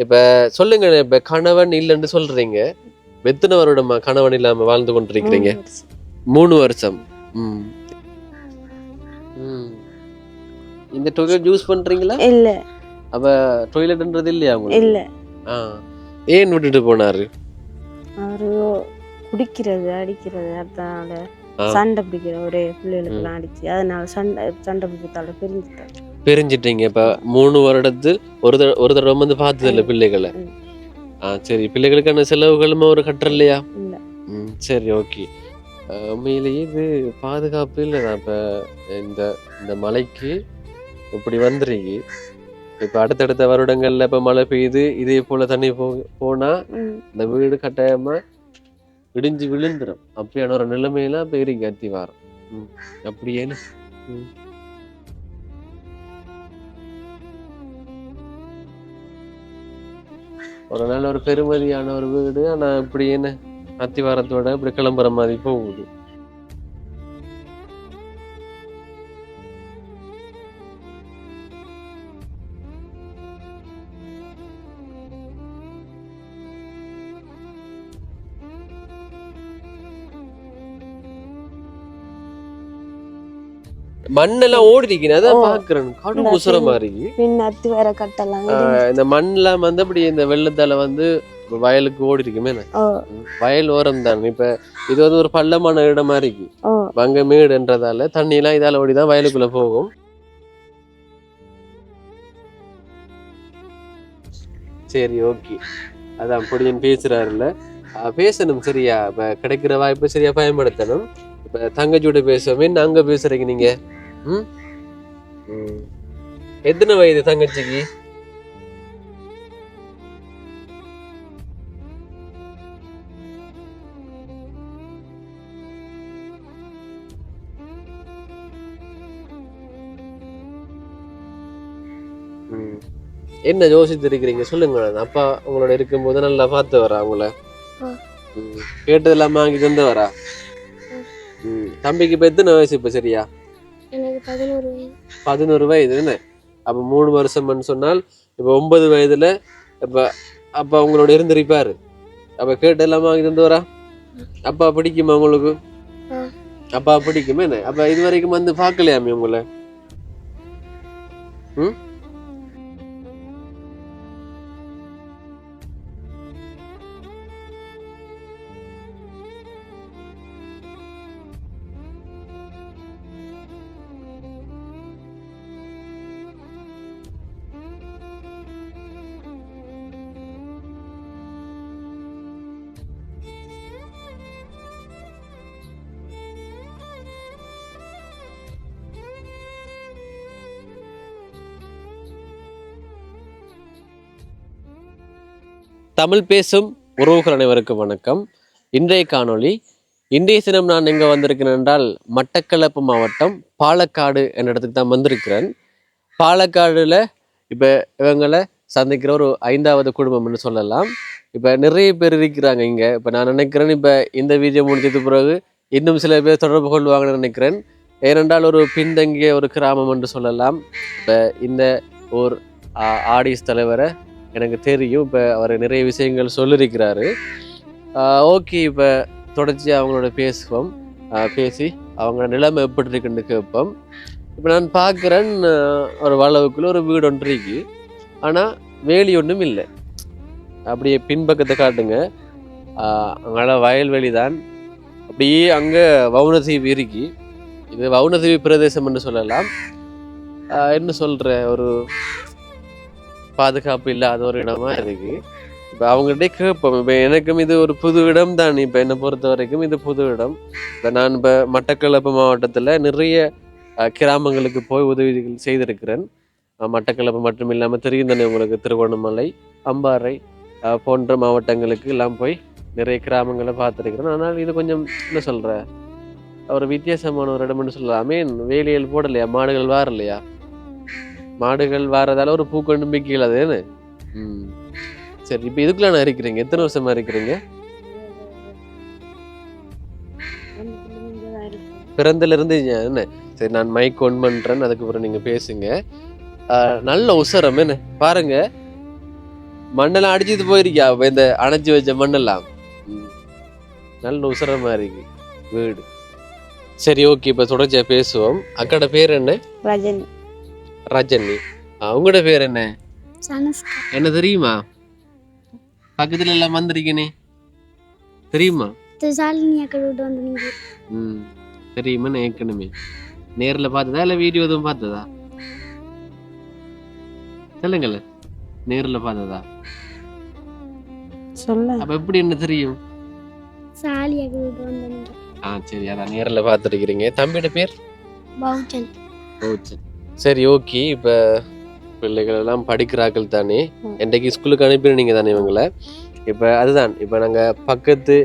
இப்ப சொல்லுங்க இப்ப கணவன் இல்லைன்னு சொல்றீங்க எத்தனை வருடமா கணவன் இல்லாம வாழ்ந்து கொண்டிருக்கிறீங்க மூணு வருஷம். ம். ம். இந்த டொய்லெட் யூஸ் பண்றீங்களா இல்ல அப்ப டொய்லெட்ன்றது இல்லையா உங்களுக்கு இல்ல ஆ. ஏன் விட்டுட்டு போனாரு அவரு குடிக்கிறது அடிக்கிறது அதனால. சண்டை பிடிக்கிற ஒரே பிள்ளைகளுக்கெல்லாம் அடிச்சு அதனால சண்டை சண்டை பிடித்தால பிரிஞ்சுட்டாரு பிரிஞ்சிட்டீங்க. இப்ப மூணு வருடத்தில் ஒரு தடவை ஒரு தடவை வந்து பார்த்தது இல்ல பிள்ளைகளை. ஆ சரி. பிள்ளைகளுக்கான செலவுகளும் ஒரு கட்டுற இல்லையா இல்ல சரி ஓகே. உண்மையிலேயே இது பாதுகாப்பு இல்லைதான் இப்போ இந்த இந்த மலைக்கு இப்படி வந்துருங்க இப்போ அடுத்தடுத்த வருடங்கள்ல இப்போ மழை பெய்யுது இதே போல தண்ணி போ போனா ம். இந்த வீடு கட்டாயமா இடிஞ்சு விழுந்துரும். அப்படியான ஒரு நிலைமையெல்லாம் இப்போ இருக்கு அத்தி வாரம் ம் அப்படியேன்னு. ம். ஒரு நல்ல ஒரு பெருமதியான ஒரு வீடு. ஆனால் இப்படி என்ன? அத்திவாரத்தோட இப்படி கிளம்புற மாதிரி போகுது. மண்ணெல்லாம் ஓடி இருக்கீங்க அதான். பாக்குறேன். கடும் பின்- மாதிரி. பின் அத்தி வேற கட்டலாம். இந்த மண்ணில் வந்து அப்படி இந்த வெள்ளத்தால வந்து வயலுக்கு ஓடி இருக்குமே வயல் ஓரம் தான். இப்ப இது வந்து ஒரு பள்ளமான இடமா இருக்கு. ஓ. அங்க மேடுன்றதால தண்ணி எல்லாம் இதால ஓடி தான் வயலுக்குள்ள போகும். சரி ஓகே. அதான் பொடியன் பேசுறாருல்ல. பேசணும் சரியா. இப்ப கிடைக்கிற வாய்ப்பை சரியா பயன்படுத்தணும். இப்ப தங்கச்சியோட பேசுவோமே. அங்க பேசுறீங்க நீங்க? ம். எத்தனை வயது தங்கச்சிக்கு. என்ன யோசித்து இருக்கிறீங்க சொல்லுங்க அப்பா உங்களோட இருக்கும்போது நல்லா பார்த்து வரா. ம். கேட்டதெல்லாம் வாங்கி தந்து வரா. தம்பிக்கு இப்ப எத்தனை வயசு இப்ப சரியா எனக்கு பதினோரு வயசு பதினோரு வயது என்ன? அப்ப மூணு வருஷம்னு சொன்னால் இப்ப ஒன்பது வயதுல இப்ப அப்பா உங்களோட இருந்திருப்பாரு அப்ப கேட்டெல்லாம் வாங்கி தந்து வரா? அப்பா பிடிக்குமா உங்களுக்கு. அப்பா பிடிக்குமே என்ன? அப்ப இது வரைக்கும் வந்து பார்க்கலையாமே உங்களை? ம்? தமிழ் பேசும் உறவுகள் அனைவருக்கும் வணக்கம். இன்றைய காணொளி இன்றைய தினம் நான் எங்கே வந்திருக்கிறேன் என்றால் மட்டக்களப்பு மாவட்டம் பாலக்காடு என்ற இடத்துக்கு தான் வந்திருக்கிறேன். பாலக்காடில் இப்போ இவங்களை சந்திக்கிற ஒரு ஐந்தாவது குடும்பம்னு சொல்லலாம். இப்போ நிறைய பேர் இருக்கிறாங்க இங்கே. இப்போ நான் நினைக்கிறேன் இப்போ இந்த வீடியோ முடிஞ்சது பிறகு இன்னும் சில பேர் தொடர்பு கொள்வாங்கன்னு நினைக்கிறேன். ஏனென்றால் ஒரு பின்தங்கிய ஒரு கிராமம் என்று சொல்லலாம். இப்போ இந்த ஒரு ஆ- ஆடிஸ் தலைவரை எனக்கு தெரியும். இப்போ அவர் நிறைய விஷயங்கள் சொல்லியிருக்கிறாரு ஓகே இப்போ தொடர்ச்சி அவங்களோட பேசுவோம். பேசி அவங்க நிலைமை எப்படி இருக்குன்னு கேட்போம். இப்போ நான் பார்க்குறேன் ஒரு வளவுக்குள்ள ஒரு வீடு ஒன்று இருக்கு. ஆனால் வேலி ஒன்றும் இல்லை. அப்படியே பின்பக்கத்தை காட்டுங்க. ஆஹ் வயல்வெளி தான். அப்படியே அங்கே வவுனதீவு இருக்கு. இது வவுனதீவு பிரதேசம் என்று சொல்லலாம். என்ன சொல்கிற ஒரு பாதுகாப்பு இல்லாத ஒரு இடமா இருக்கு. இப்போ அவங்ககிட்ட கேட்போம். இப்போ எனக்கும் இது ஒரு புது இடம் தான். இப்போ என்னை பொறுத்த வரைக்கும் இது புது இடம். இப்போ நான் இப்போ மட்டக்களப்பு மாவட்டத்தில் நிறைய கிராமங்களுக்கு போய் உதவிகள் செய்திருக்கிறேன். மட்டக்களப்பு மட்டும் இல்லாமல் தெரியும் தானே உங்களுக்கு திருகோணமலை அம்பாறை போன்ற மாவட்டங்களுக்கு எல்லாம் போய் நிறைய கிராமங்களை பார்த்துருக்கிறேன். ஆனால் இது கொஞ்சம் என்ன சொல்கிற ஒரு வித்தியாசமான ஒரு இடம்னு சொல்லலாம். மீன் வேலியல் போடலையா? மாடுகள் வாரலையா? மாடுகள் வாரதால ஒரு பூக்கொண்டு மிக்கல அதுன்னு ம். சரி இப்போ இதுக்குள்ள நான் இருக்கிறீங்க. எத்தனை வருஷமா இருக்கிறீங்க? பிறந்தல இருந்து என்ன? சரி நான் மைக் ஒன் பண்றேன். அதுக்கப்புறம் நீங்க பேசுங்க. நல்ல உசரம் என்ன? பாருங்க. மண்ணெல்லாம் அடிச்சிட்டு போயிருக்கியா? இந்த அணைச்சி வச்ச மண்ணெல்லாம்? நல்ல உசரமா இருக்கு. வீடு. சரி ஓகே. இப்ப தொடர்ச்சியா பேசுவோம். அக்கட பேர் என்ன? ரஜினி. ரஜனி. உங்களோட பேர் என்ன? என்ன தெரியுமா? பக்கத்துல எல்லாம் வந்திருக்கேனே. தெரியுமா? ம் தெரியுமா? ஏற்கனவே. நேர்ல பார்த்ததா இல்ல வீடியோ எதுவும் பார்த்ததா? சொல்லுங்கள. நேர்ல பார்த்ததா? சொல்ல அப்ப எப்படி என்ன தெரியும்? ஆ சரி அதான் நேர்ல பார்த்துருக்கிறீங்க தம்பியோட பேர்? பௌச்சன் ஓ சரி. ஓகே. இப்ப பிள்ளைகள் எல்லாம் படிக்கிறார்கள் தானே. இன்றைக்கு ஸ்கூலுக்கு அனுப்பினீங்க தானே இவங்கள? இப்ப அதுதான். இப்ப நாங்க பக்கத்து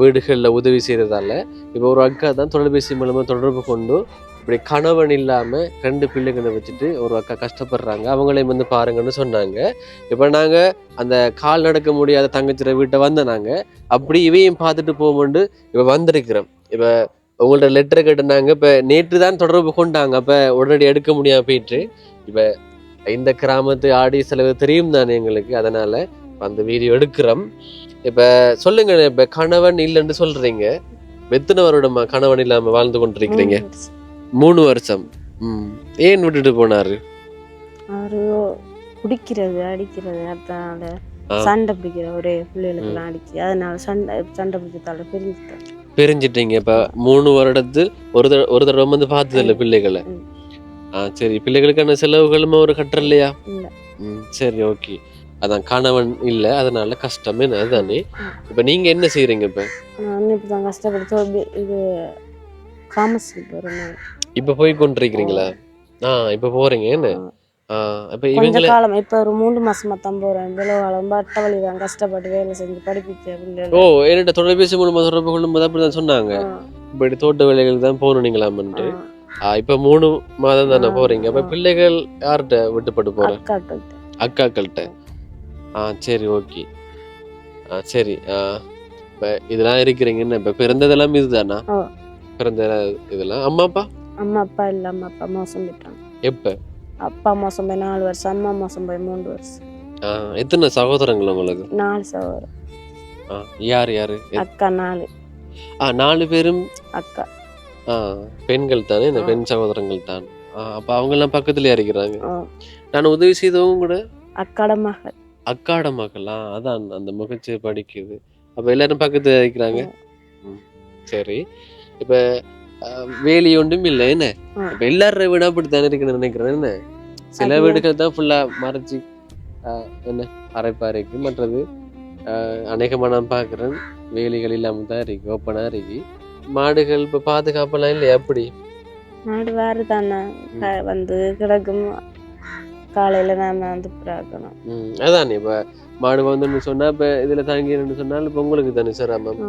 வீடுகள்ல உதவி செய்யறதால இப்ப ஒரு அக்கா தான் தொலைபேசி மூலமா தொடர்பு கொண்டு இப்படி கணவன் இல்லாம ரெண்டு பிள்ளைகளை வச்சுட்டு ஒரு அக்கா கஷ்டப்படுறாங்க. அவங்களையும் வந்து பாருங்கன்னு சொன்னாங்க. இப்ப நாங்க அந்த கால் நடக்க முடியாத தங்கச்சிர வீட்டை வந்த நாங்க. அப்படி இவையும் பார்த்துட்டு போகும்போது இப்ப வந்திருக்கிறோம். இப்ப உங்கள்ட்ட லெட்டர் கேட்டுனாங்க இப்ப நேற்று தான் தொடர்பு கொண்டாங்க. அப்ப உடனடி எடுக்க முடியாம போயிட்டு இப்ப இந்த கிராமத்து ஆடி செலவு தெரியும் தானே எங்களுக்கு. அதனால அந்த வீடியோ எடுக்கிறோம். இப்ப சொல்லுங்க இப்ப கணவன் இல்லைன்னு சொல்றீங்க. எத்தனை வருடமா கணவன் இல்லாம வாழ்ந்து கொண்டிருக்கிறீங்க? மூணு வருஷம். ம். ஏன் விட்டுட்டு போனாரு? அவரு குடிக்கிறது அடிக்கிறது அதனால. சண்டை பிடிக்கிற ஒரே பிள்ளைகளுக்கெல்லாம் அடிச்சு அதனால சண்டை சண்டை பிடிச்சதால பிரிஞ்சுட்டேன் பிரிஞ்சிட்டீங்க. இப்ப மூணு வருடத்து ஒரு தடவை ஒரு தடவை வந்து பார்த்தது இல்ல பிள்ளைகளை. ஆ சரி. பிள்ளைகளுக்கான செலவுகளும் ஒரு கட்டுற இல்லையா சரி ஓகே. அதான் கணவன் இல்ல அதனால கஷ்டமே அதுதானே. இப்ப நீங்க என்ன செய்றீங்க இப்ப? இப்போ தான் கஷ்டப்பட்டு ஒரு இது போகிறேன் இப்ப போய் கொண்டிருக்கிறீங்களா? ஆ. இப்ப போறீங்க என்ன? இப்ப கொஞ்ச காலம் இப்போ ஒரு மூணு மாசமா தான் போறேன். தான். கஷ்டப்பட்டு வேலை செஞ்சு படிப்பிச்சு ஓ என்கிட்ட தொலைபேசி மூலமா தொடர்பு கொள்ளும்போது சொன்னாங்க. இப்படி தோட்ட வேலைகள் தான் போகணுங்களாமன்ட்டு இப்ப மூணு மாதம் தானே போறீங்க. அப்ப. பிள்ளைகள் யார்கிட்ட விட்டுப்பட்டு போற? அக்காக்கள் அக்காக்கள்கிட்ட ஆ சரி ஓகே. ஆ சரி ஆ. இப்ப இதெல்லாம் இருக்கிறீங்கன்னு இப்ப பிறந்ததெல்லாம் இதுதானா. பிறந்த இதெல்லாம் அம்மா அப்பா? அம்மா அப்பா இல்ல. அம்மா அப்பா மோசம் போயிட்டாங்க எப்ப? அப்பா மோசம் போய் நாலு வருஷம் அம்மா மோசம் போய் மூணு வருஷம். எத்தனை சகோதரங்கள் உங்களுக்கு? நாலு சகோதரர். ஆ யார் யாரு? அக்கா நாலு. ஆ நாலு பேரும்? அக்கா. ஆ பெண்கள் தானே? இந்த. பெண் சகோதரங்கள் தான். அப்ப அவங்க எல்லாம் பக்கத்துலயே இருக்கிறாங்க. நான் உதவி செய்தவங்க கூட? அக்காட மகள். அக்காட மக்களா அதான் அந்த முகச்சு படிக்குது. அப்ப எல்லாரும் பக்கத்துல இருக்கிறாங்க? சரி. இப்ப வேலி ஒன்றும் இல்லை என்ன. இப்ப எல்லாரும் வீடும் அப்படித்தானே இருக்குன்னு நினைக்கிறேன் என்ன? சில வீடுகள் தான் ஃபுல்லா மறைச்சு என்ன அரைப்பா இருக்கு. மற்றது அஹ், அநேகமா நான் பாக்குறேன் வேலிகள் இல்லாம தான் இருக்கு ஓப்பனா இருக்கு. மாடுகள் இப்ப பாதுகாப்பெல்லாம் இல்லையா? அப்படி மாடு வேறு தானே வந்து கிடக்கும். காலையில நான் வந்து பிராக்கணும் ம், அதான். இப்ப மாடு வந்துன்னு சொன்னா இப்ப இதுல தங்கின்னு சொன்னால் இப்ப உங்களுக்கு தானே சிரமம்.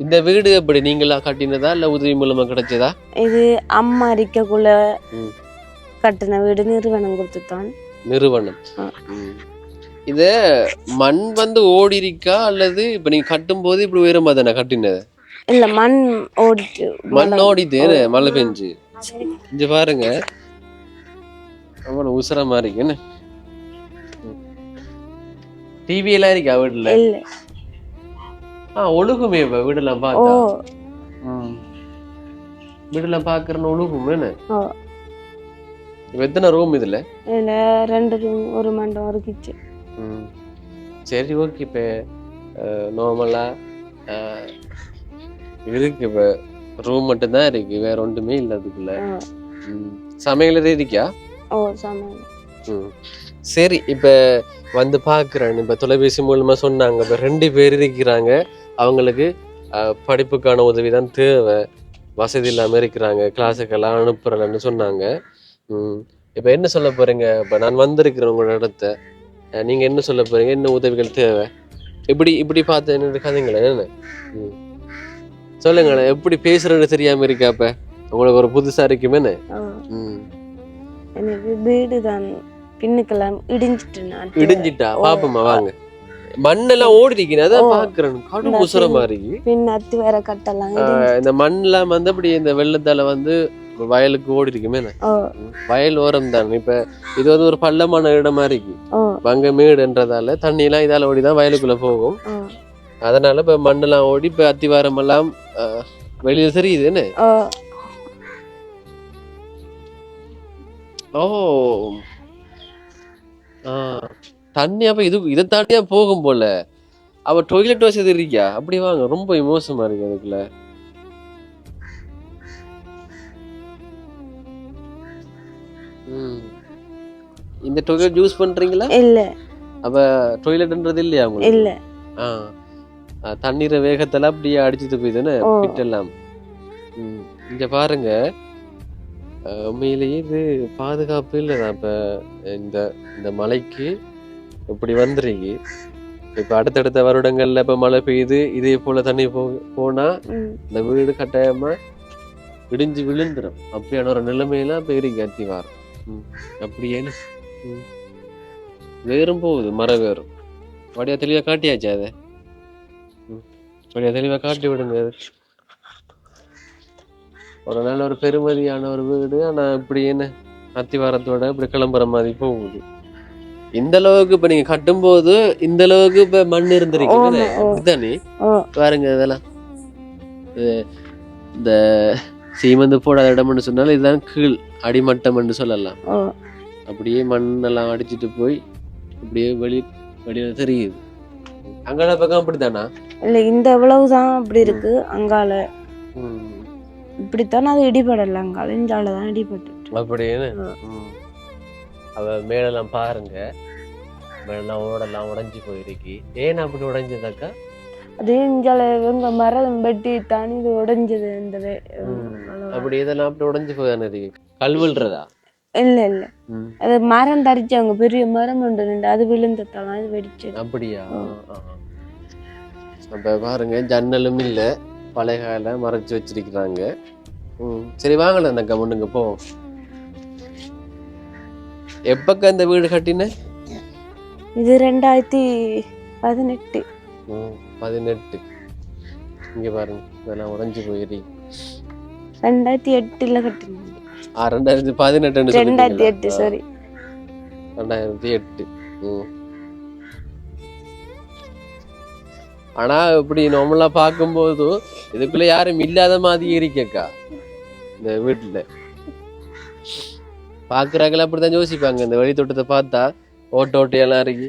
இந்த வீடு எப்படி? நீங்களா கட்டினதா இல்ல உதவி மூலமா கிடைச்சதா? இது அம்மா இருக்கக்குள்ள. கட்டின வீடு நிறுவனம் கொடுத்துத்தான். நிறுவனம். இத மண் வந்து ஓடி இருக்கா அல்லது இப்ப நீங்க கட்டும் போது இப்படி உயரமா தானே கட்டினது? இல்ல மண் ஓடிட்டு மண் ஓடிது மழை பெஞ்சு? இங்க பாருங்க. அவ்வளவு உசரமா இருக்கு என்ன? டிவி எல்லாம் இருக்கா வீட்டுல? இல்ல. ஆ ஒழுகுமே இப்ப வீடெல்லாம் பார்த்தா. வீடெல்லாம் பாக்குறேன்னு ஒழுகும் என்ன? எத்தனை ரூம் இதுல? இதுல ரெண்டு ரூம் ஒரு மண்டபம் ஒரு கிச்சன் ம். சரி ஓகே இப்போ நார்மலாக இருக்கு இப்போ ரூம் மட்டும்தான் இருக்கு. வேற ஒன்றுமே இல்லை அதுக்குள்ள. ம். சமையல் இருக்கா ஓ சமையல். ம். சரி இப்போ வந்து பார்க்குறேன் இப்போ தொலைபேசி மூலமா சொன்னாங்க. இப்போ ரெண்டு பேர் இருக்கிறாங்க. அவங்களுக்கு படிப்புக்கான உதவி தான் தேவை. வசதி இல்லாமல் இருக்கிறாங்க. கிளாஸுக்கெல்லாம் அனுப்புறேன்னு சொன்னாங்க. இப்போ என்ன சொல்ல போறீங்க? இப்போ நான் வந்திருக்கிறேன் உங்களோட இடத்த. நீங்க என்ன சொல்ல போறீங்க? என்ன உதவிகள் தேவை? இப்படி இப்படி பார்த்து என்ன இருக்காதீங்களே என்ன ம். சொல்லுங்களேன் எப்படி பேசுறது தெரியாம இருக்கா அப்ப? உங்களுக்கு ஒரு புதுசா இருக்குமே என்ன? ஓ ம். எனக்கு வீடு தான் பின்னுக்கெல்லாம் இடிஞ்சிட்டு நான் இடிஞ்சிட்டா. பாப்போமா வாங்க. மண்ணெல்லாம் ஓடி இருக்கீங்க அதான். பாக்குறேன் கடும் உசுரமா இருக்கு பின் அத்தி வேற இடிஞ்சு இந்த மண்ணெல்லாம் வந்து அப்படி இந்த வெள்ளத்தால வந்து வயலுக்கு ஓடி இருக்குமே. வயல் ஓரம் தான் இப்ப இது வந்து ஒரு பள்ளமான இடமா இருக்கு. அங்க மேடுன்றதால தண்ணி எல்லாம் இதால ஓடி தான் வயலுக்குள்ள போகும். அதனால இப்ப மண்ணெல்லாம் ஓடி இப்ப அத்திவாரம் எல்லாம் வெளியில தெரியுது என்ன? ஓ. தண்ணி அப்ப இது இதை தாண்டியா போகும் போல. அவ டொய்லெட் வசதி இருக்கியா அப்படி வாங்க ரொம்ப மோசமா இருக்கு அதுக்குள்ள. இந்த டொய்லெட் யூஸ் பண்றீங்களா? இல்ல. அப்ப டொய்லெட்ன்றது இல்லையா உங்களுக்கு? இல்ல. தண்ணீரை வேகத்துல அப்படியே அடிச்சுட்டு போயிதுன்னு. பிட்டெல்லாம். இங்க பாருங்க. உண்மையிலேயே இது பாதுகாப்பு இல்லைதான் இப்ப இந்த இந்த மலைக்கு இப்படி வந்துருங்க இப்ப அடுத்தடுத்த வருடங்கள்ல இப்ப மழை பெய்யுது இதே போல தண்ணி போ போனா இந்த வீடு கட்டாயமா இடிஞ்சு விழுந்துரும். அப்படியான ஒரு நிலைமையெல்லாம் இப்ப இருக்கு அத்திவாரம். ம். அப்படியே ம். வேரும் போகுது மர வேரும் வடியா தெளிவா காட்டியாச்சு அதை. வடியா தெளிவா காட்டி விடுங்க அது ஒரு நல்ல ஒரு பெருமதியான ஒரு வீடு ஆனா இப்படி என்ன அத்திவாரத்தோட இப்படி கிளம்புற மாதிரி போகுது இந்த அளவுக்கு இப்ப நீங்க கட்டும்போது இந்த அளவுக்கு இப்ப மண் இருந்திருக்கு ஆமா, ஓ. அப்படித்தானே ஓ பாருங்க இதெல்லாம் இது இந்த சீமந்து போடாத இடம்னு சொன்னாலும் இதுதான் கீழ் அடிமட்டம்னு சொல்லலாம். ஓ. அப்படியே மண்ணெல்லாம் அடிச்சிட்டு போய் அப்படியே வெளி வெளியில தெரியுது. அங்கால பக்கம் அப்படித்தானா? இல்ல இந்த இவ்வளவுதான் அப்படி இருக்கு. அங்கால. இப்படித்தான் அது இடிபடல. அங்கால இந்தால தான் இடிபட்டு அப்படின்னு. ம். அவ மேலெல்லாம் பாருங்க. மேலெல்லாம் ஓடெல்லாம் உடைஞ்சு போயிருக்கு. ஏன் அப்படி உடைஞ்சதாக்கா? அதே இங்கால இவங்க மரம் வெட்டி தானே இது உடைஞ்சது இந்த. அப்படி இதெல்லாம் அப்படி உடைஞ்சு இருக்கு கல்வில்றதா இல்ல இல்ல. அது மரம் தரிச்சாங்க பெரிய மரம் நின்று அது விழுந்ததால அது வெடிச்சது. அப்படியா. அப்ப பாருங்க ஜன்னலும் இல்ல பழைய கால மறைச்சு வச்சிருக்கிறாங்க. சரி வாங்கல அந்த கம்முனுங்க போ. எப்பக்க இந்த வீடு கட்டின? இது ரெண்டாயிரத்தி பதினெட்டு. பதினெட்டு. இங்க பாருங்க இதெல்லாம் உடைஞ்சு போயிரு ரெண்டாயிரத்தி எட்டுல கட்டினது ஆ ரெண்டாயிரத்தி பதினெட்டுன்னு ரெண்டாயிரத்தி? எட்டு சாரி ரெண்டாயிரத்தி எட்டு ம். ஆனா இப்படி நார்மலா பார்க்கும்போது இதுக்குள்ள யாரும் இல்லாத மாதிரி இருக்கக்கா இந்த வீட்டுல பாக்குறாங்களா அப்படித்தான் யோசிப்பாங்க. இந்த வெளி தோட்டத்தை பார்த்தா ஓட்ட ஓட்டையெல்லாம் இருக்கு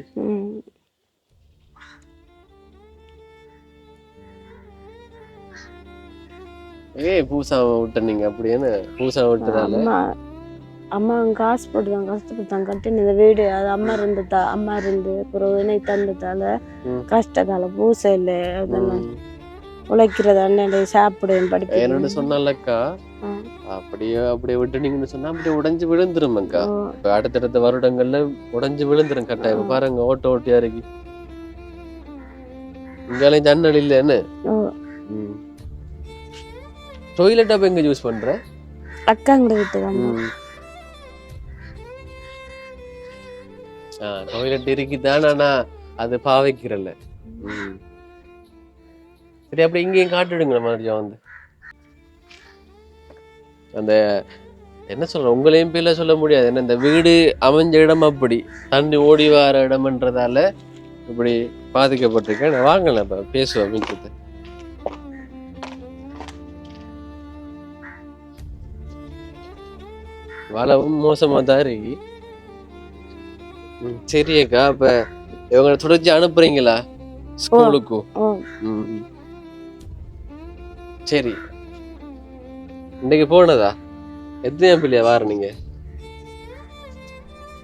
ஏய் பூசா விட்ட நீங்க அப்படின்னு பூசா விட்டதால அம்மா அம்மா காசு போட்டு தான் கஷ்டப்பட்டு தான் கட்டினது வீடு. அது அம்மா இருந்ததா அம்மா இருந்து அப்புறம் இணை தந்ததால ம். கஷ்டத்தால பூசை இல்லை. அதெல்லாம். உழைக்கிறது அண்ணன் சாப்பிடுவேன் என்னன்னு படிக்கிறேன் சொன்னாலக்கா. அப்படியே அப்படியே விட்டுனீங்கன்னு சொன்னா அப்படியே உடைஞ்சு விழுந்துருமக்கா இப்ப அடுத்தடுத்த வருடங்கள்ல உடைஞ்சு விழுந்துரும் கட்டாயம். பாருங்க ஓட்ட ஓட்டியா இருக்கு இங்காலையும் ஜன்னல் இல்லைன்னு. டொய்லெட் அப்ப எங்க யூஸ் பண்ற? அக்காங்கிட்ட வீட்டு தான் டொய்லெட் இருக்குதான் ஆனா அது பாவைக்கிறல்ல. சரி அப்படி இங்கேயும் காட்டிடுங்க மறுபடியும் வந்து. அந்த என்ன சொல்ற உங்களையும் பேர்ல சொல்ல முடியாது. ஏன்னா இந்த வீடு அமைஞ்ச இடம் அப்படி. தண்ணி ஓடி வர இடம்ன்றதால இப்படி பாதிக்கப்பட்டிருக்கேன் நான் வாங்கல இப்ப பேசுவோம் மிச்சத்தை வளவும் மோசமா தான் இருக்கு. சரி அக்கா அப்ப இவங்களை தொடர்ச்சி அனுப்புறீங்களா? ஸ்கூலுக்கு ஓ ம், ம். சரி. இன்னைக்கு போனதா? எத்தனையாம் பிள்ளையா வார நீங்க?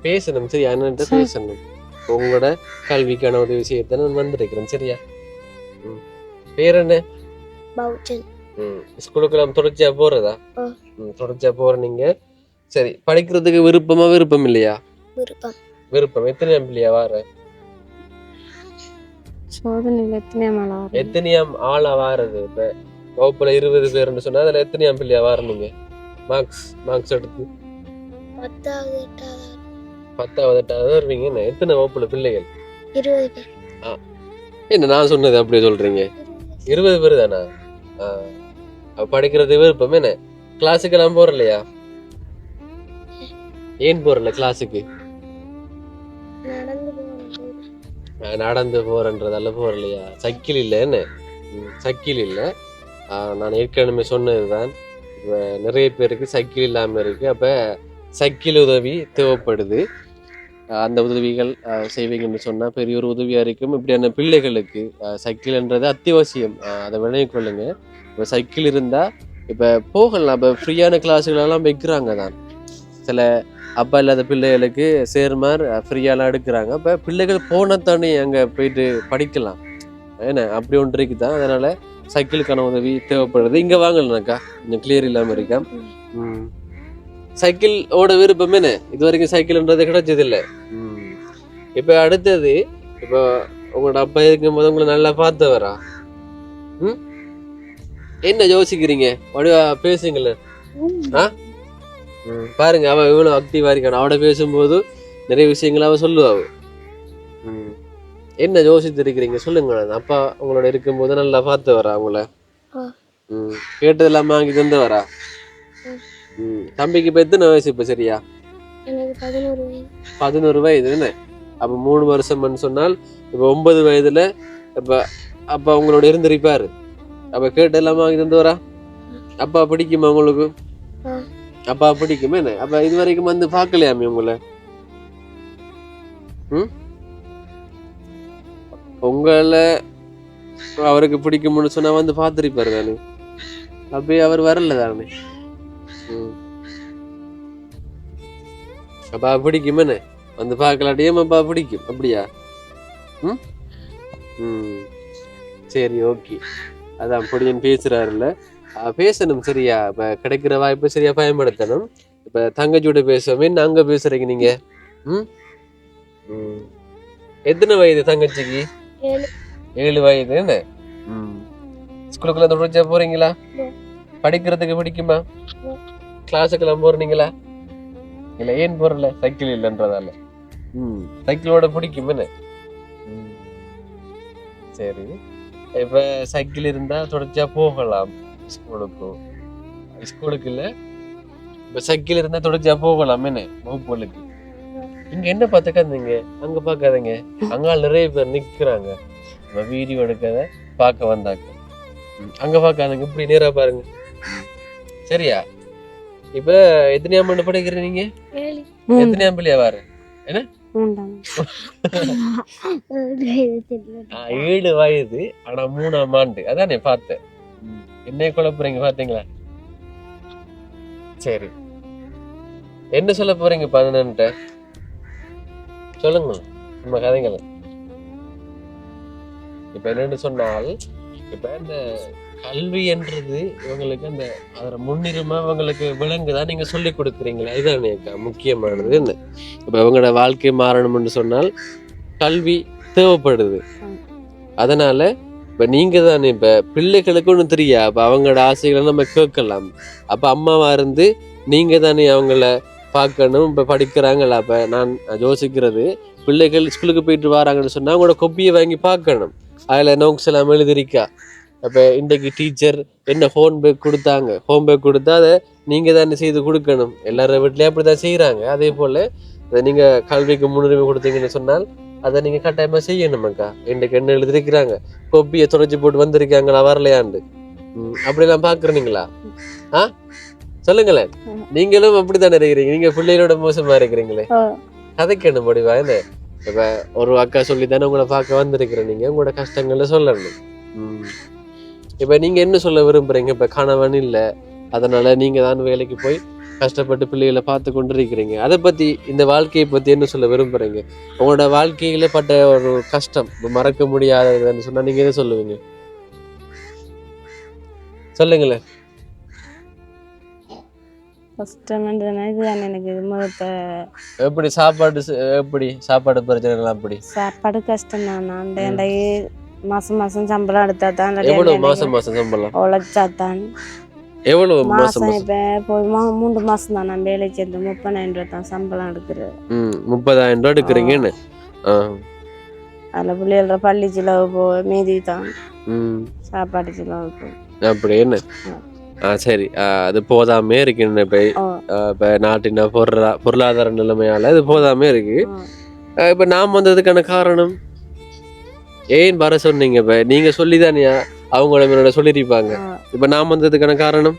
பேசணும் சரி அண்ணன்ட்ட சரி. பேசணும். உங்களோட கல்விக்கான உதவி செய்யத்தான் நான் வந்திருக்கிறேன் சரியா. பேர் என்ன? பவுச்சன் ம் ஸ்கூலுக்கெல்லாம் தொடர்ச்சியா போறதா? தொடர்ச்சியா போற நீங்க? சரி படிக்கிறதுக்கு விருப்பமா விருப்பம் இல்லையா? விருப்பம். விருப்பம். எத்தனையாம் பிள்ளையா வார? சோதனையில் எத்தனையாம் ஆளா வாரது? இப்ப? வகுப்புல இருபது பேர்னு சொன்னா அதுல எத்தனையாம் பிள்ளையா வாரணுங்க? மார்க்ஸ் மார்க்ஸ் எடுத்து. பத்தாவது எட்டாவது. பத்தாவது எட்டாவது வருவீங்க. என்ன எத்தனை வகுப்புல பிள்ளைகள்? இருபது பேர். என்ன நான் சொன்னது அப்படியே சொல்றீங்க? இருபது பேர் தானா? ஆ. படிக்கிறது விருப்பம் என்ன? கிளாஸுக்கெல்லாம் போறலையா ஏன் போறல கிளாஸுக்கு நடந்து போறன்றதால போறலையா? சைக்கிள் இல்லை என்ன? ம், சைக்கிள் இல்லை. நான் ஏற்கனவே சொன்னதுதான். இப்ப நிறைய பேருக்கு சைக்கிள் இல்லாம இருக்கு. அப்ப சைக்கிள் உதவி தேவைப்படுது. அந்த உதவிகள் செய்வீங்கன்னு சொன்னா பெரிய ஒரு உதவியா இருக்கும். இப்படியான பிள்ளைகளுக்கு சைக்கிள்ன்றது அத்தியாவசியம். அதை விளைய கொள்ளுங்க. இப்போ சைக்கிள் இருந்தா இப்ப போகலாம். இப்ப ஃப்ரீயான கிளாஸுகள் எல்லாம் வைக்கிறாங்க தான். சில அப்பா இல்லாத பிள்ளைகளுக்கு சேர்மார் ஃப்ரீயாலாம் எடுக்கிறாங்க. அப்போ பிள்ளைகள் போனத்தானே அங்கே போயிட்டு படிக்கலாம். என்ன அப்படி ஒன்று இருக்குது? தான் அதனால சைக்கிளுக்கான உதவி தேவைப்படுது. இங்கே வாங்கலனாக்கா கொஞ்சம் கிளியர் இல்லாமல் இருக்கா? ம். சைக்கிள் ஓட விருப்பம் என்ன? இது வரைக்கும் சைக்கிள்ன்றது கிடைச்சது இல்லை ம். இப்போ அடுத்தது இப்போ உங்களோட அப்பா இருக்கும்போது உங்களை நல்லா பார்த்தவரா? ம்? என்ன யோசிக்கிறீங்க? வடிவா பேசுங்களே ஆ? பாருங்க அவ எவ்வளவு ஆக்டிவா இருக்கான். அவட பேசும்போது நிறைய விஷயங்கள் அவ சொல்லுவா அவ. ம். என்ன யோசித்து இருக்கிறீங்க சொல்லுங்க அப்பா உங்களோட இருக்கும்போது நல்லா பார்த்து வரா அவங்கள. ம். கேட்டதெல்லாம் வாங்கி தந்து வரா ம். தம்பிக்கு இப்போ எத்தனை வயசு இப்போ சரியா? பதினோரு வயது பதினோரு வயது என்ன? அப்போ மூணு வருஷம்னு சொன்னால் இப்போ ஒன்பது வயதுல இப்போ அப்பா உங்களோட இருந்திருப்பாரு. அப்போ கேட்டெல்லாம் வாங்கி தந்து வரா அப்பா பிடிக்குமா உங்களுக்கு. அப்பா பிடிக்கும் என்ன? அப்ப இது வரைக்கும் வந்து பார்க்கலையாமே உங்களை? ம்? உங்களை அவருக்கு பிடிக்கும்னு சொன்னா வந்து பார்த்துருப்பாரு தானே? அப்படியே அவர் வரல தானே? ம். அப்பா பிடிக்கும் என்ன? வந்து பார்க்கலாட்டியும் அப்பா பிடிக்கும். அப்படியா? ம்? ம். சரி ஓகே. அதான் பிடிக்கும் பேசுறாருல்ல. பேசணும் சரியா? இப்ப கிடைக்கிற வாய்ப்பை சரியா பயன்படுத்தணும். இப்ப தங்கச்சியோட பேசுவோமே நாங்க பேசுறீங்க நீங்க? ம்? ம். எத்தனை வயது தங்கச்சிக்கு? ஏழு. வயது என்ன? ம். ஸ்கூலுக்குள்ள தொடர்ச்சியா போறீங்களா. படிக்கிறதுக்கு பிடிக்குமா. கிளாஸுக்கெல்லாம் போறீங்களா? இல்ல ஏன் போறல? சைக்கிள் இல்லைன்றதால. ம். சைக்கிளோட பிடிக்கும் என்ன. சரி. இப்ப சைக்கிள் இருந்தா தொடர்ச்சியா போகலாம். ஸ்கூலுக்கும் ஸ்கூலுக்கு இல்ல. இப்ப சைக்கிள் இருந்தா தொடர்ச்சியா போகலாம் என்ன? வகுப்புகளுக்கு இங்க என்ன பார்த்துக்காதீங்க? அங்க பார்க்காதீங்க. அங்க நிறைய பேர் நிக்கிறாங்க. நம்ம வீடியோ எடுக்கத பார்க்க வந்தாங்க அங்க பார்க்காதீங்க. இப்படி நேரா பாருங்க. சரியா? இப்ப எத்தனையாம் ஆண்டு படிக்கிற நீங்க? எத்தனையாம் பிள்ளையா வாரு? ஆ, ஏழு வயது ஆனா மூணாம் ஆண்டு. அதானே பார்த்தேன். என்ன குழப்புறீங்க பாத்தீங்களா? சரி. என்ன சொல்ல போறீங்க பதினெண்ட சொல்லுங்க நம்ம கதைங்களை இப்ப என்னன்னு சொன்னால் இப்ப இந்த கல்வி என்றது இவங்களுக்கு அந்த அதோட முன்னுரிமை இவங்களுக்கு விலங்குதான் நீங்க சொல்லி கொடுக்குறீங்களா? இதுதானே முக்கியமானது என்ன? இப்ப இவங்களோட வாழ்க்கை மாறணும்னு சொன்னால் கல்வி தேவைப்படுது. அதனால இப்போ நீங்கள் தானே இப்போ பிள்ளைகளுக்கு ஒன்றும் தெரியா? அப்போ அவங்களோட ஆசைகளை நம்ம கேட்கலாம். அப்போ அம்மாவாக இருந்து நீங்கள் தானே அவங்கள பார்க்கணும் இப்போ படிக்கிறாங்களா? அப்போ நான் யோசிக்கிறது பிள்ளைகள் ஸ்கூலுக்கு போயிட்டு வராங்கன்னு சொன்னால் அவங்களோட கொப்பியை வாங்கி பார்க்கணும். அதில் நோட்ஸ் எல்லாம் எழுதிருக்கா? அப்போ இன்றைக்கு டீச்சர் என்ன ஹோம் கொடுத்தாங்க? ஹோம் கொடுத்தா அதை நீங்கள் தானே செய்து கொடுக்கணும். எல்லார அப்படி அப்படிதான் செய்கிறாங்க அதே போல் அதை நீங்கள் கல்விக்கு முன்னுரிமை கொடுத்தீங்கன்னு சொன்னால் அதை நீங்க கட்டாயமா செய்யணுமாக்கா? இன்றைக்கு என்ன எழுதிருக்கிறாங்க கொப்பியை தொடச்சி போட்டு வந்திருக்காங்களா வரலையாண்டு. அப்படிலாம் பாக்குறீங்களா ஆ? சொல்லுங்களேன். நீங்களும் அப்படித்தானே இருக்கிறீங்க? நீங்க பிள்ளைகளோட மோசமா இருக்கிறீங்களே. கதைக்கணும் முடிவா என்ன இப்ப ஒரு அக்கா சொல்லி தானே உங்களை பார்க்க வந்திருக்கிறேன் நீங்க? உங்களோட கஷ்டங்களை சொல்லணும். இப்ப நீங்க என்ன சொல்ல விரும்புறீங்க? இப்ப கணவன் இல்ல. அதனால நீங்க தான் வேலைக்கு போய் கஷ்டப்பட்டு பிள்ளைகளை பார்த்து கொண்டு இருக்கிறீங்க அதை பத்தி இந்த வாழ்க்கையை பத்தி என்ன சொல்ல விரும்புறீங்க? உங்களோட வாழ்க்கையில பட்ட ஒரு கஷ்டம் மறக்க முடியாததுன்னு சொன்னா நீங்க எதை சொல்லுவீங்க? சொல்லுங்களேன். எனக்கு எப்படி சாப்பாடு எப்படி? சாப்பாடு பிரச்சனைலாம் எப்படி? சாப்பாடு கஷ்டம் நான் மாசம் மாசம் சம்பளம் எடுத்தா தான் எவ்வளவு மாசம் மாசம் சம்பளம்? உழைச்சா தான். எவ்வளவு மாசம் மாசம்? மாசம் இப்ப போய் மா- மூன்று மாசம் தான் நான் வேலை சேர்ந்து முப்பதாயிரம் ரூபாய் தான் சம்பளம் எடுக்கிறது ம் முப்பதாயிரம் ரூபாய் எடுக்கிறீங்கன்னு? ஆ. அதில் பிள்ளைகள பள்ளி செலவு போ மீதி தான். ம். சாப்பாடு செலவு போ. அப்படி என்ன? ஆ. சரி. அது போதாமே இருக்கு இப்போ இப்போ நாட்டின் பொருளா பொருளாதார நிலைமையால இது போதாமே இருக்கு. இப்ப நாம் வந்ததுக்கான காரணம்? ஏன் வர சொன்னீங்க இப்ப? நீங்க சொல்லிதானியா? அவங்கள என்னோட சொல்லியிருப்பாங்க. இப்ப நாம் வந்ததுக்கான காரணம்?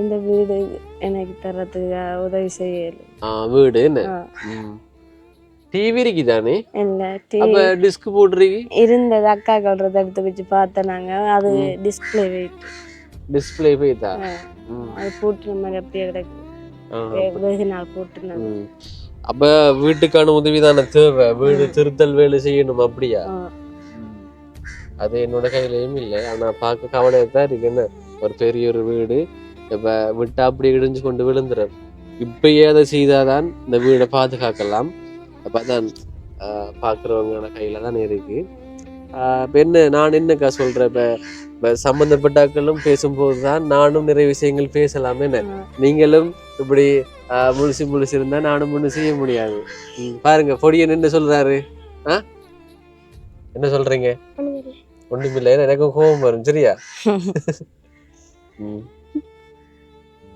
இந்த வீடு எனக்கு தரத்துக்கு உதவி செய்யல. ஆ, வீடு என்ன. டிவி இருக்குதானே? இல்ல டி அப்ப டிஸ்க் போட்டுருக்கு இருந்தது அக்கா கல்றது எடுத்து வச்சு பார்த்தேன் நாங்க. அது டிஸ்பிளே வெயிட் டிஸ்பிளே போய்தா அது போட்டுற மாதிரி அப்படியே கிடக்கு. வெகு நாள் போட்டுருந்தாங்க அப்ப வீட்டுக்கான உதவி தானே தேவை? வீடு திருத்தல் வேலை செய்யணும் அப்படியா. அது என்னோட கையிலையும் இல்லை. ஆனா பார்க்க கவலையாக தான் இருக்கு. என்ன? ஒரு பெரிய ஒரு வீடு. இப்போ விட்டா அப்படி இடிஞ்சு கொண்டு விழுந்துடும் இப்பயே அதை செய்தாதான் இந்த வீடை பாதுகாக்கலாம். அப்போ தான் பார்க்குறவங்களோட கையில் தான் இருக்கு இப்போ என்ன? நான் என்னக்கா சொல்றேன்? இப்போ இப்போ சம்பந்தப்பட்டாக்களும் பேசும்போது தான் நானும் நிறைய விஷயங்கள் பேசலாம். என்ன? நீங்களும் இப்படி ஆஹ், முழுசு முழுசு நானும் ஒண்ணு செய்ய முடியாது. பாருங்க பொடியன் என்ன சொல்றாரு? ஆ? என்ன சொல்றீங்க ஒண்ணுமில்லை எனக்கும் கோபம் வரும் சரியா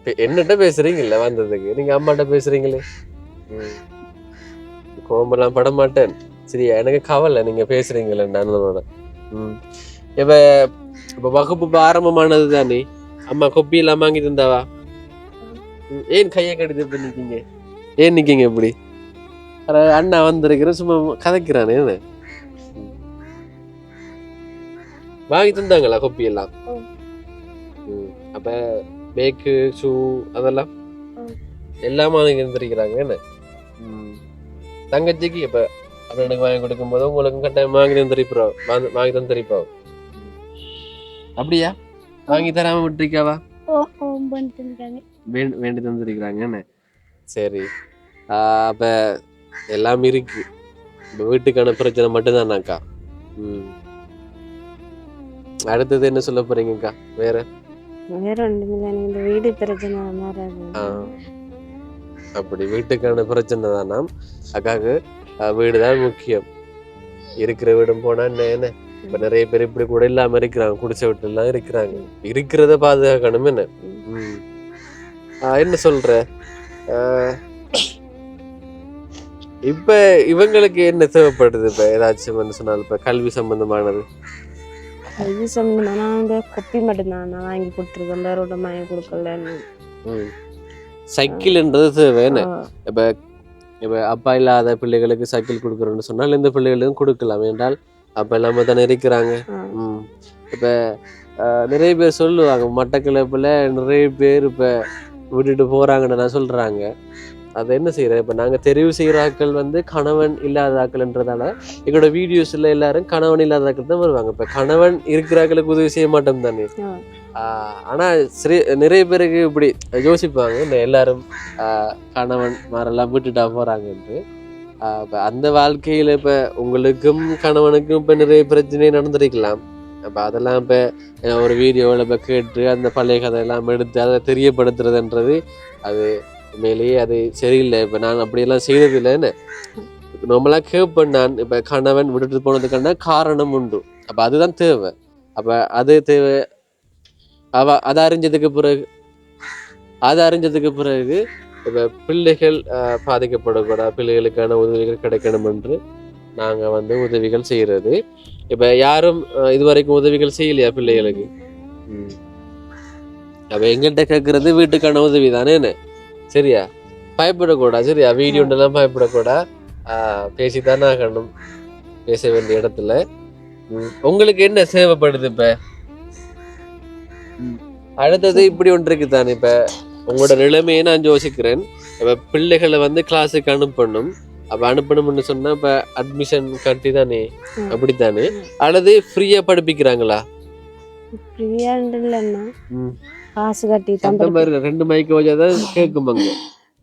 என்னட்ட பேசுறீங்கல்ல வந்ததுக்கு? நீங்க அம்மாட்ட பேசுறீங்களே? ம். கோபமெல்லாம் பட மாட்டேன் சரியா எனக்கு கவலை நீங்க பேசுறீங்களே அண்ணனோட. ம். இப்ப இப்ப வகுப்பு ஆரம்பமானது தானே? அம்மா கொப்பி எல்லாம் வாங்கிட்டு இருந்தாவா ம், ஏன் கையை கடிது இப்ப நிக்கீங்க? ஏன் நிக்கீங்க இப்படி? அண்ணா வந்திருக்கிற சும்மா கதைக்கிறானே வாங்கி தந்தாங்களா கொப்பி எல்லாம். அப்ப பேக்கு ஷூ அதெல்லாம். எல்லாம் வாங்கி தந்திருக்கிறாங்க என்ன? ம். தங்கச்சிக்கு இப்ப அண்ணனுக்கு வாங்கி கொடுக்கும் போது உங்களுக்கு கட்டாயம் வாங்கி தந்திருப்போம். வாங்கி தந்திருப்போம். அப்படியா? வாங்கி தராம விட்டுருக்காவா வேண்டி வேண்டி தந்திருக்கிறாங்க என்ன? சரி. அப்ப எல்லாம் இருக்கு. வீட்டுக்கான பிரச்சனை மட்டும்தானாக்கா? ம். அடுத்தது என்ன சொல்ல போறீங்கக்கா? வேற? வேற ஒன்றுமில்ல எனக்கு இந்த வீடு பிரச்சனை மாறாது. அப்படி வீட்டுக்கான பிரச்சனை தானாம் அக்காவுக்கு வீடு தான் முக்கியம். இருக்கிற வீடும் போனா என்ன என்ன? இப்ப நிறைய பேர் இப்படி கூட இல்லாம இருக்கிறாங்க. குடிச்ச வீட்டுல எல்லாம் இருக்கிறாங்க. இருக்கிறத பாதுகாக்கணும் என்ன? என்ன சொல்ற? இப்ப இவங்களுக்கு என்ன தேவைப்படுது இப்ப? ஏதாச்சும் வந்து சொன்னால் இப்ப கல்வி சம்பந்தமானது. இது சம்பந்தமா நான் இந்த கொப்பி மட்டும்தான் நான் வாங்கி கொடுத்துருக்கேன் வேற ஒன்றும் வாங்கி கொடுக்கலன்னு ம். சைக்கிள்ன்றது ஓ. இப்ப இப்ப அப்பா இல்லாத பிள்ளைகளுக்கு சைக்கிள் கொடுக்குறோன்னு சொன்னால் இந்த பிள்ளைகளுக்கும் கொடுக்கலாம் என்றால் அப்பா இல்லாம தானே இருக்கிறாங்க. ம். இப்ப நிறைய பேர் சொல்லுவாங்க மட்டக்களப்புல நிறைய பேர் இப்ப விட்டுட்டு போறாங்கன்னு சொல்றாங்க அது என்ன செய்யற இப்ப நாங்க தெரிவு செய்யற ஆட்கள் வந்து கணவன் இல்லாத ஆட்கள்ன்றதால எங்களோட வீடியோஸ்ல எல்லாரும் கணவன் இல்லாத ஆட்கள் தான் வருவாங்க. இப்ப கணவன் இருக்கிறார்களுக்கு உதவி செய்ய மாட்டோம் தானே? ஆ. ஆஹ் ஆனா சரி நிறைய பேருக்கு இப்படி யோசிப்பாங்க. இந்த எல்லாரும் கணவன் மாரெல்லாம் விட்டுட்டா போறாங்கன்ட்டு. ஆஹ் இப்ப அந்த வாழ்க்கையில இப்ப உங்களுக்கும் கணவனுக்கும் இப்ப நிறைய பிரச்சனை நடந்திருக்கலாம். அப்ப அதெல்லாம் இப்ப ஒரு வீடியோவில் இப்ப கேட்டு அந்த பழைய கதையெல்லாம் எடுத்து அதை தெரியப்படுத்துறதுன்றது அது உண்மையிலேயே அது சரியில்லை. இப்ப நான் அப்படியெல்லாம் செய்தது இல்லைன்னு நம்மளா கேட்பேன் நான். இப்ப கணவன் விட்டுட்டு போனதுக்கான காரணம் உண்டு. அப்ப அதுதான் தேவை. அப்ப அது தேவை. அவ அதை அறிஞ்சதுக்கு பிறகு அதை அறிஞ்சதுக்கு பிறகு இப்போ பிள்ளைகள் பாதிக்கப்படக்கூடாது பிள்ளைகளுக்கான உதவிகள் கிடைக்கணும் என்று நாங்க வந்து உதவிகள் செய்யறது. இப்ப யாரும் இதுவரைக்கும் உதவிகள் செய்யலையா பிள்ளைகளுக்கு? ம். அப்ப எங்கிட்ட கேட்கறது வீட்டுக்கான உதவி தானே என்ன சரியா? பயப்படக்கூடாது சரியா? வீடியோண்டெல்லாம் பயப்படக்கூடாது ஆஹ், பேசித்தானே ஆகணும். பேச வேண்டிய இடத்துல. உங்களுக்கு என்ன தேவைப்படுது இப்ப? அடுத்தது இப்படி ஒன்று இருக்கு தானே இப்ப? உங்களோட நிலைமையை நான் யோசிக்கிறேன். இப்ப பிள்ளைகளை வந்து கிளாஸுக்கு அனுப்பணும். அப்ப அனுப்பணும்னு சொன்னா இப்ப அட்மிஷன் கட்டி தானே. அப்படித்தானே? அல்லது ஃப்ரீயா படிப்பிக்கிறாங்களா? ம். காசு கட்டி மாதிரி ரெண்டு மைக்கு வச்சாதான் கேட்குமாங்க.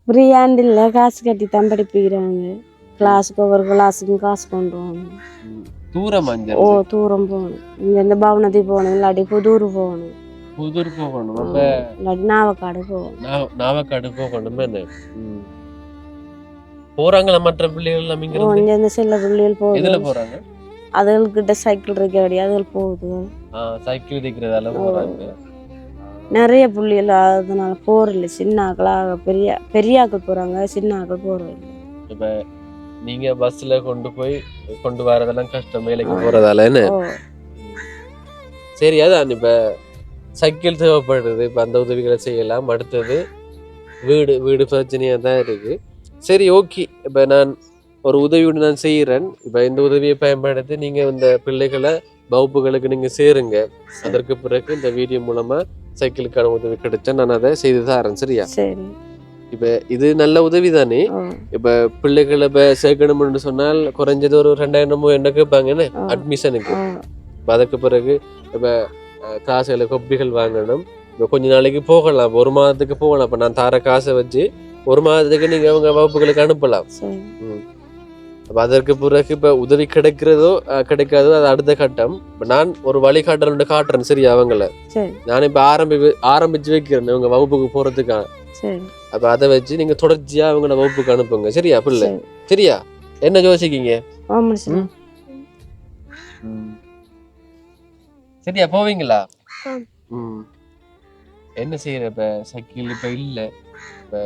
ஃப்ரீயாண்டு இல்லை காசு கட்டி தான் படிப்பிக்கிறாங்க கிளாஸுக்கு ஒவ்வொரு கிளாஸுக்கும் காசு கொண்டு போகணும் தூரம் ஓ தூரம் போகணும். இங்க இருந்து பவனதி போகணும் இல்லாட்டி புதூர் போகணும். புதூர் போகணும் இல்லாட்டி நாவக்காடு போகணும். நாவக்காடு போகணும் என்ன. போறாங்களா மற்ற பிள்ளைகள் எல்லாம் இங்க ஓ இருந்து? இங்க இந்த செல்ல பிள்ளைகள் போகுது. போறாங்க? அதுகள்கிட்ட சைக்கிள் இருக்க வேண்டிய அதுகள் போகுது. சைக்கிள் இருக்கிறதால போறாங்க. நிறைய புள்ளிகள் அதனால போறதில்ல சின்ன ஆக்களாக பெரிய பெரிய ஆக்கள் போறாங்க சின்ன ஆக்கள் போறதில்ல இப்ப நீங்க பஸ்ல கொண்டு போய் கொண்டு வரதெல்லாம் கஷ்டம் வேலைக்கு ஓ. சரி அதான் இப்ப சைக்கிள் தேவைப்படுது இப்ப அந்த உதவிகளை செய்யலாம். அடுத்தது வீடு வீடு பிரச்சனையா தான் இருக்கு. சரி ஓகே. இப்ப நான் ஒரு உதவியோடு நான் செய்யறேன் இப்ப இந்த உதவியை பயன்படுத்தி நீங்க இந்த பிள்ளைகளை வகுப்புகளுக்கு நீங்க சேருங்க. அதற்கு பிறகு இந்த வீடியோ மூலமா சைக்கிளுக்கான உதவி கிடைச்சா நான் அதை செய்து தரேன் சரியா? சரி. இப்ப இது நல்ல உதவி தானே? இப்ப பிள்ளைகளை இப்ப சேர்க்கணும்னு சொன்னால் குறைஞ்சது ஒரு ரெண்டாயிரமோ என்ன கேட்பாங்கன்னு. அட்மிஷனுக்கு அதுக்கு பிறகு இப்ப காசுகளை கொப்பிகள் வாங்கணும். இப்ப கொஞ்ச நாளைக்கு போகலாம் ஒரு மாதத்துக்கு போகலாம். இப்ப நான் தர காசை வச்சு ஒரு மாதத்துக்கு நீங்க அவங்க வகுப்புகளுக்கு அனுப்பலாம். அப்ப அதற்கு பிறகு இப்ப உதவி கிடைக்கிறதோ கிடைக்காதோ அது அடுத்த கட்டம். இப்ப நான் ஒரு வழிகாட்டல் காட்டுறேன் சரி அவங்கள? நான் இப்ப ஆரம்பி ஆரம்பிச்சு வைக்கிறேன் இவங்க வகுப்புக்கு போறதுக்காக. சரி. அப்ப அதை வச்சு நீங்க தொடர்ச்சியா அவங்கள வகுப்புக்கு அனுப்புங்க சரியா பிள்ளை? சரி. சரியா? என்ன யோசிக்கீங்க சரியா போவீங்களா. என்ன செய்யற இப்ப? சைக்கிள் இப்ப இல்ல. இப்ப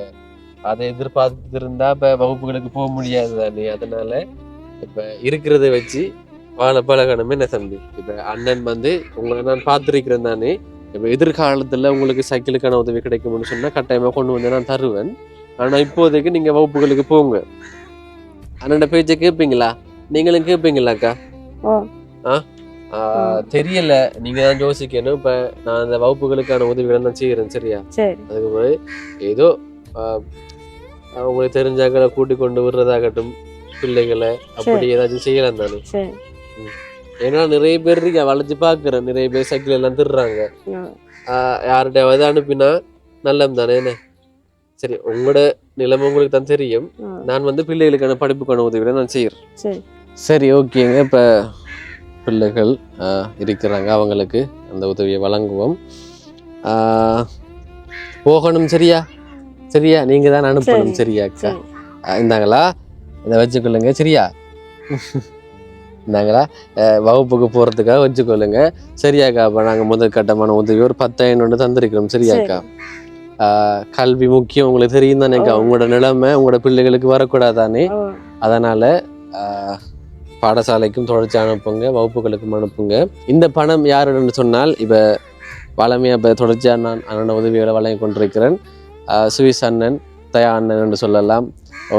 அதை எதிர்பார்த்துட்டு இருந்தா இப்ப வகுப்புகளுக்கு போக முடியாது தானே? அதனால இப்ப இருக்கிறத வச்சு வாழ பழகணும் என்ன தம்பி? இப்ப அண்ணன் வந்து உங்களை நான் பார்த்திருக்கிறேன் தானே? இப்ப எதிர்காலத்துல உங்களுக்கு சைக்கிளுக்கான உதவி கிடைக்கும்னு சொன்னா கட்டாயமா கொண்டு வந்து நான் தருவேன். ஆனா இப்போதைக்கு நீங்க வகுப்புகளுக்கு போங்க. அண்ணன் பேச்சை கேட்பீங்களா நீங்களும் கேட்பீங்களாக்கா ஆஹ் தெரியல. நீங்க தான் யோசிக்கணும். இப்ப நான் அந்த வகுப்புகளுக்கான உதவிகளை தான் செய்யறேன் சரியா? சரி. அதுக்கு போய் ஏதோ உங்களுக்கு தெரிஞ்சாக்களை கூட்டி கொண்டு விடுறதாகட்டும் பிள்ளைகளை அப்படி ஏதாச்சும் செய்யலாம் தானே. ஏன்னா நிறைய பேர் இருக்கா வளைச்சு பாக்குறேன் நிறைய பேர் சைக்கிள் எல்லாம் ஆஹ் யார்கிட்டயாவது அனுப்பினா நல்லம் தானே என்ன? சரி உங்களோட நிலைமை உங்களுக்கு தான் தெரியும். நான் வந்து பிள்ளைகளுக்கான படிப்புக்கான உதவிகளை நான் செய்யறேன். சரி. சரி ஓகேங்க. இப்போ பிள்ளைகள் இருக்கிறாங்க. அவங்களுக்கு அந்த உதவியை வழங்குவோம். போகணும் சரியா? சரியா? நீங்க தான் அனுப்பணும். சரி. சரியா அக்கா இந்தாங்களா? இதை வச்சுக்கொள்ளுங்க. சரியா? இந்தாங்களா? வகுப்புக்கு போறதுக்காக வச்சுக்கொள்ளுங்க. சரியாக்கா. அப்போ நாங்கள் முதல் கட்டமான உதவி ஒரு பத்தாயிரம் ஒன்று தந்திருக்கிறோம். சரியாக்கா? கல்வி முக்கியம். உங்களுக்கு தெரியும் தானேக்கா. உங்களோட நிலைமை உங்களோட பிள்ளைகளுக்கு வரக்கூடாதானே? அதனால பாடசாலைக்கும் தொடர்ச்சி அனுப்புங்க. வகுப்புகளுக்கும் அனுப்புங்க. இந்த பணம் யாருன்னு சொன்னால் இப்போ வளமையாக இப்போ தொடர்ச்சியாக நான் அண்ணன் உதவிகளை வழங்கி கொண்டிருக்கிறேன். சுவிஸ் அண்ணன் தயா அண்ணன் என்று சொல்லலாம்.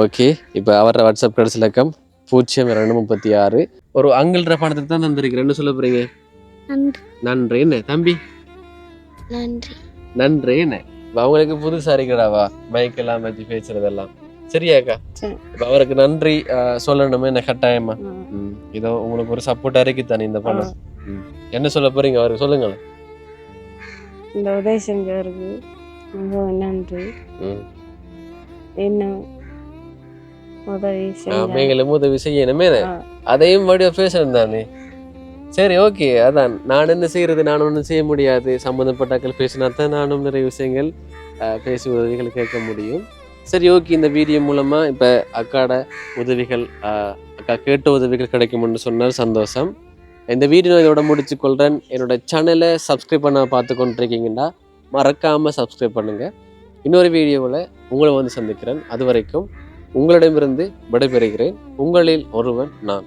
ஓகே இப்போ அவரோட வாட்ஸ்அப் கடைசி இலக்கம் பூஜ்ஜியம் இரண்டு முப்பத்தி ஆறு. ஒரு அங்கிள்ற பணத்துக்கு தான் தந்திருக்கிறேன். என்ன சொல்ல போறீங்க? நன்றி. என்ன? தம்பி? நன்றி. நன்றி என்ன? இப்ப அவங்களுக்கு புதுசா இருக்கிறாவா மைக் எல்லாம் வச்சு பேசுறதெல்லாம். சரியாக்கா சரி. இப்ப அவருக்கு நன்றி சொல்லணுமே என்ன கட்டாயமா. இதோ உங்களுக்கு ஒரு சப்போர்ட்டா இருக்கு தானே இந்த பணம். என்ன சொல்ல போறீங்க அவருக்கு சொல்லுங்களேன். இந்த உதவி செஞ்சவருக்கு மிகவும் நன்றி. இன்னும் உதவி மேலும் உதவி செய்யணுமே. அதையும் மறுபடியும் பேசணும் தானே? சரி ஓகே அதான். நான் என்ன செய்யறது நான் ஒன்றும் செய்ய முடியாது. சம்மந்தப்பட்டாக்கள் பேசினா தான் நானும் நிறைய விஷயங்கள் பேசி உதவிகள் கேட்க முடியும். சரி ஓகே இந்த வீடியோ மூலமா இப்ப அக்காட உதவிகள் அக்கா கேட்ட உதவிகள் கிடைக்கும்னு சொன்னால் சந்தோஷம். இந்த வீடியோ இதோட முடிச்சு கொள்றேன். என்னோட சேனலை சப்ஸ்கிரைப் பண்ண பார்த்து கொண்டிருக்கீங்கன்னா மறக்காமல் சப்ஸ்கிரைப் பண்ணுங்கள் இன்னொரு வீடியோவில் உங்களை வந்து சந்திக்கிறேன். அது வரைக்கும் உங்களிடமிருந்து விடைபெறுகிறேன். உங்களில் ஒருவன் நான்.